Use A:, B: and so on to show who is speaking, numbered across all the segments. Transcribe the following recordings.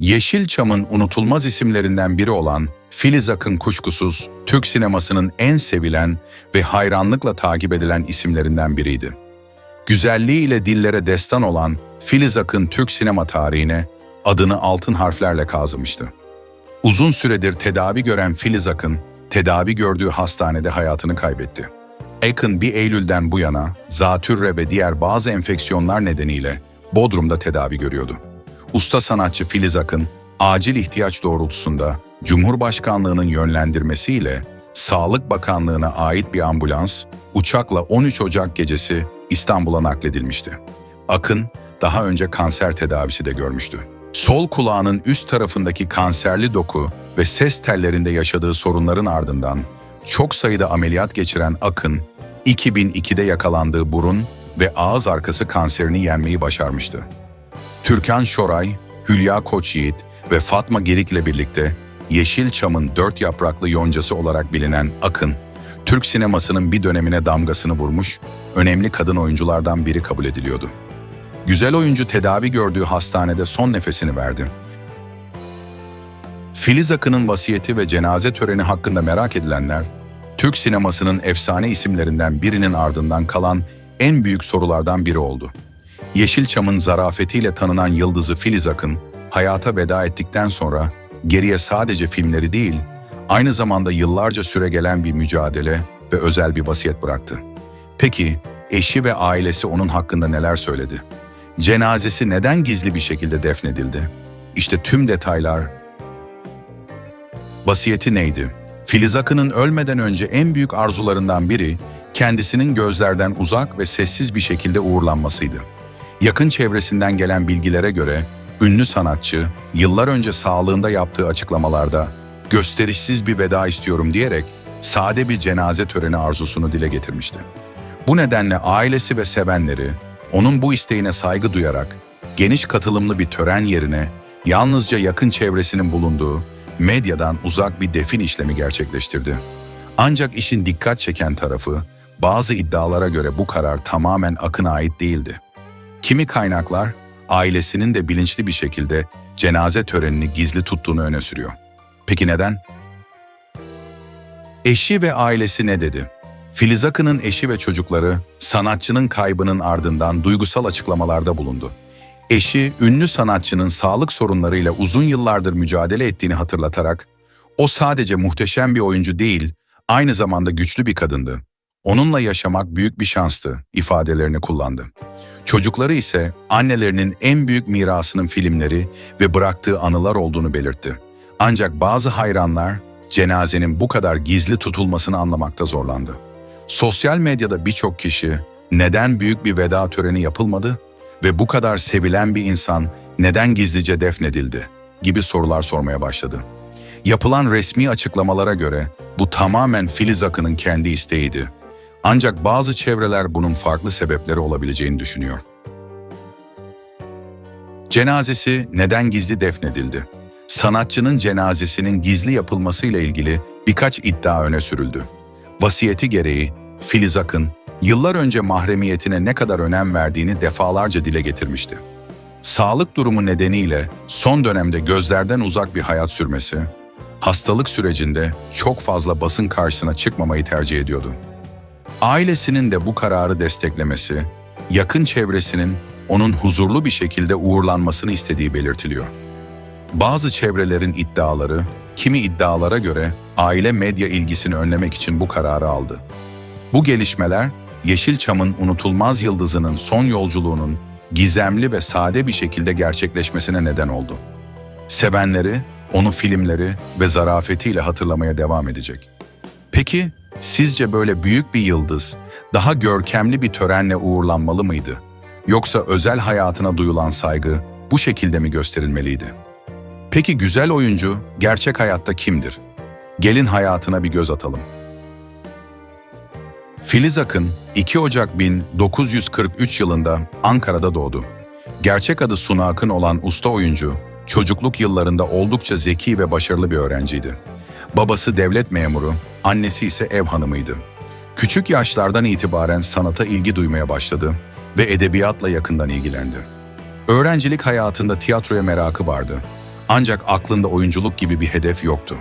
A: Yeşilçam'ın unutulmaz isimlerinden biri olan Filiz Akın kuşkusuz Türk sinemasının en sevilen ve hayranlıkla takip edilen isimlerinden biriydi. Güzelliğiyle dillere destan olan Filiz Akın Türk sinema tarihine adını altın harflerle kazımıştı. Uzun süredir tedavi gören Filiz Akın, tedavi gördüğü hastanede hayatını kaybetti. Akın bir Eylül'den bu yana zatürre ve diğer bazı enfeksiyonlar nedeniyle Bodrum'da tedavi görüyordu. Usta sanatçı Filiz Akın, acil ihtiyaç doğrultusunda Cumhurbaşkanlığının yönlendirmesiyle Sağlık Bakanlığı'na ait bir ambulans, uçakla 13 Ocak gecesi İstanbul'a nakledilmişti. Akın, daha önce kanser tedavisi de görmüştü. Sol kulağının üst tarafındaki kanserli doku ve ses tellerinde yaşadığı sorunların ardından çok sayıda ameliyat geçiren Akın, 2002'de yakalandığı burun ve ağız arkası kanserini yenmeyi başarmıştı. Türkan Şoray, Hülya Koçyiğit ve Fatma Girik ile birlikte Yeşilçam'ın dört yapraklı yoncası olarak bilinen Akın, Türk sinemasının bir dönemine damgasını vurmuş, önemli kadın oyunculardan biri kabul ediliyordu. Güzel oyuncu tedavi gördüğü hastanede son nefesini verdi. Filiz Akın'ın vasiyeti ve cenaze töreni hakkında merak edilenler, Türk sinemasının efsane isimlerinden birinin ardından kalan en büyük sorulardan biri oldu. Yeşilçam'ın zarafetiyle tanınan yıldızı Filiz Akın, hayata veda ettikten sonra geriye sadece filmleri değil, aynı zamanda yıllarca süre gelen bir mücadele ve özel bir vasiyet bıraktı. Peki, eşi ve ailesi onun hakkında neler söyledi? Cenazesi neden gizli bir şekilde defnedildi? İşte tüm detaylar. Vasiyeti neydi? Filiz Akın'ın ölmeden önce en büyük arzularından biri, kendisinin gözlerden uzak ve sessiz bir şekilde uğurlanmasıydı. Yakın çevresinden gelen bilgilere göre ünlü sanatçı yıllar önce sağlığında yaptığı açıklamalarda gösterişsiz bir veda istiyorum diyerek sade bir cenaze töreni arzusunu dile getirmişti. Bu nedenle ailesi ve sevenleri onun bu isteğine saygı duyarak geniş katılımlı bir tören yerine yalnızca yakın çevresinin bulunduğu medyadan uzak bir defin işlemi gerçekleştirdi. Ancak işin dikkat çeken tarafı bazı iddialara göre bu karar tamamen Akın'a ait değildi. Kimi kaynaklar ailesinin de bilinçli bir şekilde cenaze törenini gizli tuttuğunu öne sürüyor. Peki neden? Eşi ve ailesi ne dedi? Filiz Akın'ın eşi ve çocukları sanatçının kaybının ardından duygusal açıklamalarda bulundu. Eşi, ünlü sanatçının sağlık sorunlarıyla uzun yıllardır mücadele ettiğini hatırlatarak, o sadece muhteşem bir oyuncu değil, aynı zamanda güçlü bir kadındı. Onunla yaşamak büyük bir şanstı ifadelerini kullandı. Çocukları ise annelerinin en büyük mirasının filmleri ve bıraktığı anılar olduğunu belirtti. Ancak bazı hayranlar cenazenin bu kadar gizli tutulmasını anlamakta zorlandı. Sosyal medyada birçok kişi neden büyük bir veda töreni yapılmadı ve bu kadar sevilen bir insan neden gizlice defnedildi gibi sorular sormaya başladı. Yapılan resmi açıklamalara göre bu tamamen Filiz Akın'ın kendi isteğiydi. Ancak bazı çevreler bunun farklı sebepleri olabileceğini düşünüyor. Cenazesi neden gizli defnedildi? Sanatçının cenazesinin gizli yapılmasıyla ilgili birkaç iddia öne sürüldü. Vasiyeti gereği Filiz Akın, yıllar önce mahremiyetine ne kadar önem verdiğini defalarca dile getirmişti. Sağlık durumu nedeniyle son dönemde gözlerden uzak bir hayat sürmesi, hastalık sürecinde çok fazla basın karşısına çıkmamayı tercih ediyordu. Ailesinin de bu kararı desteklemesi, yakın çevresinin onun huzurlu bir şekilde uğurlanmasını istediği belirtiliyor. Bazı çevrelerin iddiaları, kimi iddialara göre aile medya ilgisini önlemek için bu kararı aldı. Bu gelişmeler, Yeşilçam'ın unutulmaz yıldızının son yolculuğunun gizemli ve sade bir şekilde gerçekleşmesine neden oldu. Sevenleri, onu filmleri ve zarafetiyle hatırlamaya devam edecek. Peki, sizce böyle büyük bir yıldız, daha görkemli bir törenle uğurlanmalı mıydı? Yoksa özel hayatına duyulan saygı bu şekilde mi gösterilmeliydi? Peki güzel oyuncu gerçek hayatta kimdir? Gelin hayatına bir göz atalım. Filiz Akın 2 Ocak 1943 yılında Ankara'da doğdu. Gerçek adı Suna Akın olan usta oyuncu, çocukluk yıllarında oldukça zeki ve başarılı bir öğrenciydi. Babası devlet memuru, annesi ise ev hanımıydı. Küçük yaşlardan itibaren sanata ilgi duymaya başladı ve edebiyatla yakından ilgilendi. Öğrencilik hayatında tiyatroya merakı vardı. Ancak aklında oyunculuk gibi bir hedef yoktu.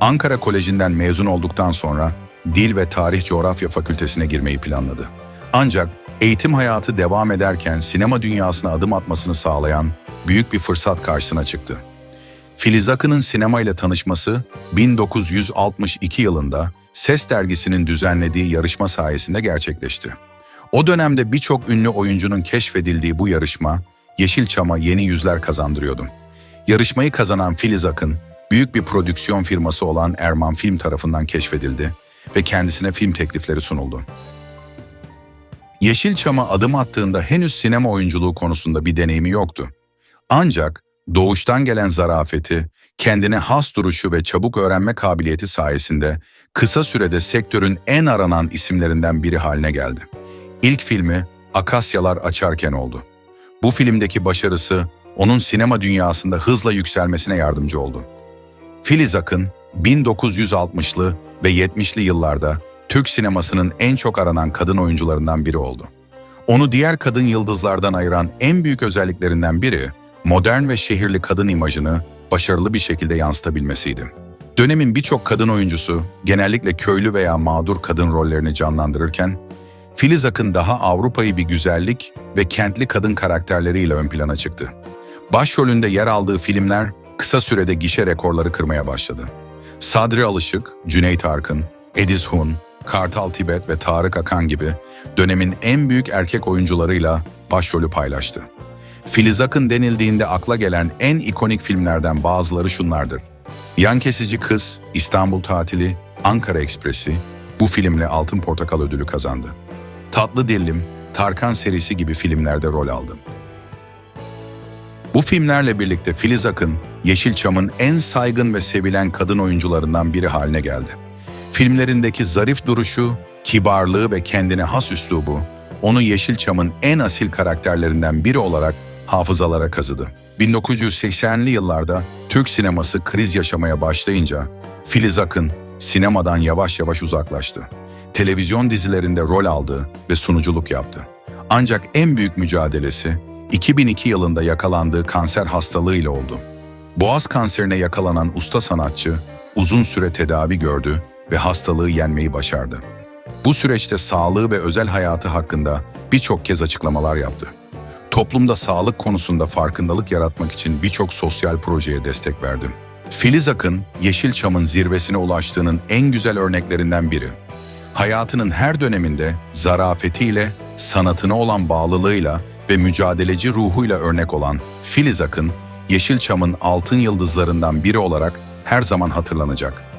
A: Ankara Koleji'nden mezun olduktan sonra Dil ve Tarih Coğrafya Fakültesine girmeyi planladı. Ancak eğitim hayatı devam ederken sinema dünyasına adım atmasını sağlayan büyük bir fırsat karşısına çıktı. Filiz Akın'ın sinemayla tanışması 1962 yılında Ses dergisinin düzenlediği yarışma sayesinde gerçekleşti. O dönemde birçok ünlü oyuncunun keşfedildiği bu yarışma Yeşilçam'a yeni yüzler kazandırıyordu. Yarışmayı kazanan Filiz Akın, büyük bir prodüksiyon firması olan Erman Film tarafından keşfedildi ve kendisine film teklifleri sunuldu. Yeşilçam'a adım attığında henüz sinema oyunculuğu konusunda bir deneyimi yoktu. Ancak doğuştan gelen zarafeti, kendine has duruşu ve çabuk öğrenme kabiliyeti sayesinde kısa sürede sektörün en aranan isimlerinden biri haline geldi. İlk filmi Akasyalar Açarken oldu. Bu filmdeki başarısı onun sinema dünyasında hızla yükselmesine yardımcı oldu. Filiz Akın, 1960'lı ve 70'li yıllarda Türk sinemasının en çok aranan kadın oyuncularından biri oldu. Onu diğer kadın yıldızlardan ayıran en büyük özelliklerinden biri, modern ve şehirli kadın imajını başarılı bir şekilde yansıtabilmesiydi. Dönemin birçok kadın oyuncusu genellikle köylü veya mağdur kadın rollerini canlandırırken, Filiz Akın daha Avrupa'yı bir güzellik ve kentli kadın karakterleriyle ön plana çıktı. Başrolünde yer aldığı filmler kısa sürede gişe rekorları kırmaya başladı. Sadri Alışık, Cüneyt Arkın, Ediz Hun, Kartal Tibet ve Tarık Akan gibi dönemin en büyük erkek oyuncularıyla başrolü paylaştı. Filiz Akın denildiğinde akla gelen en ikonik filmlerden bazıları şunlardır. Yan Kesici Kız, İstanbul Tatili, Ankara Ekspresi bu filmle Altın Portakal ödülü kazandı. Tatlı Dillim, Tarkan serisi gibi filmlerde rol aldı. Bu filmlerle birlikte Filiz Akın, Yeşilçam'ın en saygın ve sevilen kadın oyuncularından biri haline geldi. Filmlerindeki zarif duruşu, kibarlığı ve kendine has üslubu, onu Yeşilçam'ın en asil karakterlerinden biri olarak hafızalara kazıdı. 1980'li yıllarda Türk sineması kriz yaşamaya başlayınca Filiz Akın sinemadan yavaş yavaş uzaklaştı. Televizyon dizilerinde rol aldı ve sunuculuk yaptı. Ancak en büyük mücadelesi 2002 yılında yakalandığı kanser hastalığıyla oldu. Boğaz kanserine yakalanan usta sanatçı uzun süre tedavi gördü ve hastalığı yenmeyi başardı. Bu süreçte sağlığı ve özel hayatı hakkında birçok kez açıklamalar yaptı. Toplumda sağlık konusunda farkındalık yaratmak için birçok sosyal projeye destek verdi. Filiz Akın, Yeşilçam'ın zirvesine ulaştığının en güzel örneklerinden biri. Hayatının her döneminde zarafetiyle, sanatına olan bağlılığıyla ve mücadeleci ruhuyla örnek olan Filiz Akın, Yeşilçam'ın altın yıldızlarından biri olarak her zaman hatırlanacak.